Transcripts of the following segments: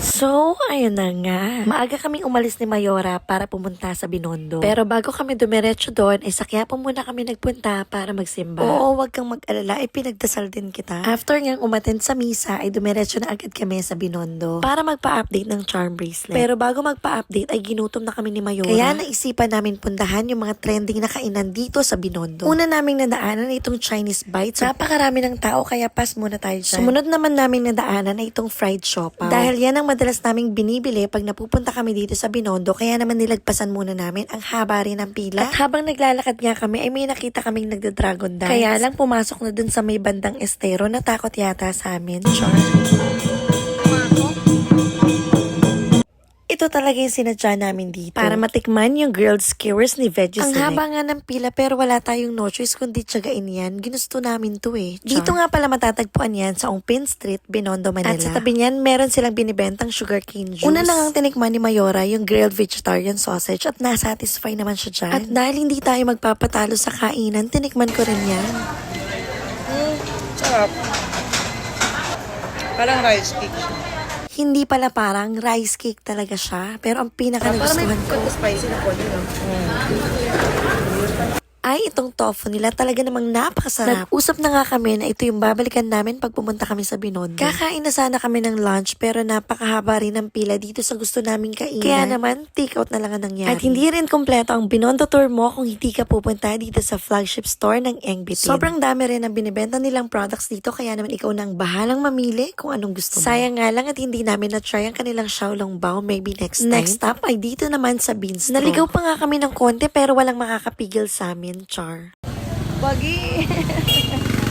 So, ayun na nga. Maaga kaming umalis ni Mayora para pumunta sa Binondo. Pero bago kami dumiretso doon, ay sakya po muna kami nagpunta para magsimba. Oo, wag kang mag-alala, ay pinagdasal din kita. After ngang umattend sa misa, ay dumiretso na agad kami sa Binondo para magpa-update ng charm bracelet. Pero bago magpa-update, ay ginutom na kami ni Mayora. Kaya naisipan namin pundahan yung mga trending na kainan dito sa Binondo. Una naming nadaanan itong Chinese bites. Napakarami ng tao, kaya pass muna tayo dyan. Sumunod naman namin nadaanan ay itong fried siopaw. Dahil yan ang madalas naming binibili pag napupunta kami dito sa Binondo, kaya naman nilagpasan muna namin ang haba rin ng pila. At habang naglalakad nga kami, ay may nakita kaming nagda-dragon dance. Kaya lang pumasok na dun sa may bandang estero, natakot yata sa amin. Char. Talaga yung sinadya namin dito. Para matikman yung grilled skewers ni Veggie Ang haba nga ng pila pero wala tayong no choice kundi tiyagain yan. Ginusto namin to eh. Dito nga pala matatagpuan yan sa Ongpin Street, Binondo, Manila. At sa tabi niyan, meron silang binibentang sugarcane juice. Una na ngang tinikman ni Mayora yung grilled vegetarian sausage at nasatisfy naman siya dyan. At dahil hindi tayo magpapatalo sa kainan, tinikman ko rin yan. Mm, sarap. Parang rice cake siya. Hindi pala parang rice cake talaga siya. Pero ang pinaka Parang may nagustuhan ko spicy na po no? Ay itong tofu nila talaga namang napakasarap. Nag-usap na nga kami na ito yung babalikan namin pag pumunta kami sa Binondo. Kakain na sana kami ng lunch pero napakahaba rin ng pila dito sa gusto naming kainan. Kaya naman, take out na lang ang nangyari. At hindi rin kompleto ang Binondo tour mo kung hindi ka pupunta dito sa flagship store ng Eng Bitin. Sobrang dami rin ang binibenta nilang products dito kaya naman ikaw na ang bahalang mamili kung anong gusto mo. Sayang nga lang at hindi namin na-try ang kanilang Xiaolong Bao maybe next time. Next stop ay dito naman sa Beanstro. Naligaw pa nga kami ng konti pero walang makakapigil sa amin, Char. Bagi.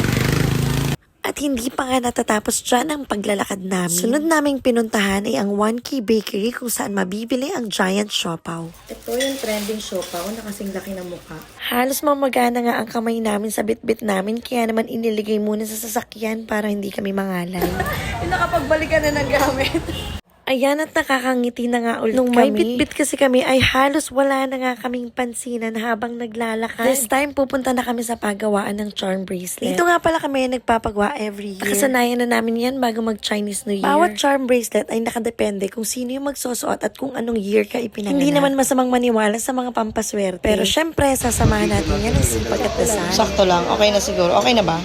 At hindi pa nga natatapos dyan ang paglalakad namin. Sunod naming pinuntahan ay ang 1K Bakery kung saan mabibili ang giant siopaw. Ito yung trending siopaw na kasing laki ng mukha. Halos mamagana nga ang kamay namin sa bitbit namin kaya naman iniligay muna sa sasakyan para hindi kami mangalay. Yung nakapagbalikan na ng gamit. Ayan at nakakangiti na nga ulit Nung may bitbit kasi kami ay halos wala na nga kaming pansinan habang naglalakad. This time pupunta na kami sa pagawaan ng charm bracelet. Dito nga pala kami nagpapagawa every year. Kasanayan na namin yan bago mag Chinese New Year. Bawat charm bracelet ay nakadepende kung sino yung magsusuot at kung anong year ka ipinanganak. Hindi naman masamang maniwala sa mga pampaswerte. Pero syempre, sasamahan natin yan ng sipag at dasal. Sakto lang. Okay na siguro. Okay na ba?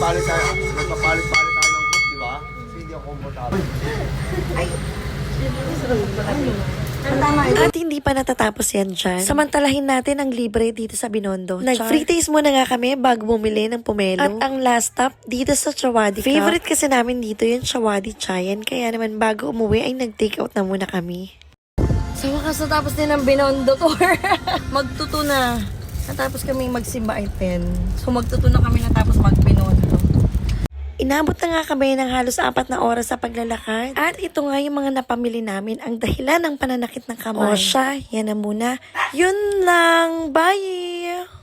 Palit tayo, nagpapalit-palit tayo ng hook, di ba? Kasi hindi ako komportable. At hindi pa natatapos yan dyan. Samantalahin natin ang libre dito sa Binondo. Nag-free taste muna nga kami bago bumili ng pomelo. At ang last stop dito sa Chawadi Cup. Favorite kasi namin dito yung Chawadi Chayan. Kaya naman bago umuwi ay nag-take out na muna kami. Sa wakas natapos din ang Binondo tour. magtuto na. Natapos kami magsimba ay 10. So magtuto na kami natapos mag-Binondo. Inabot na nga kami ng halos apat na oras sa paglalakad. At ito nga yung mga napamili namin ang dahilan ng pananakit ng kamay. O siya, yan na muna. Yun lang. Bye!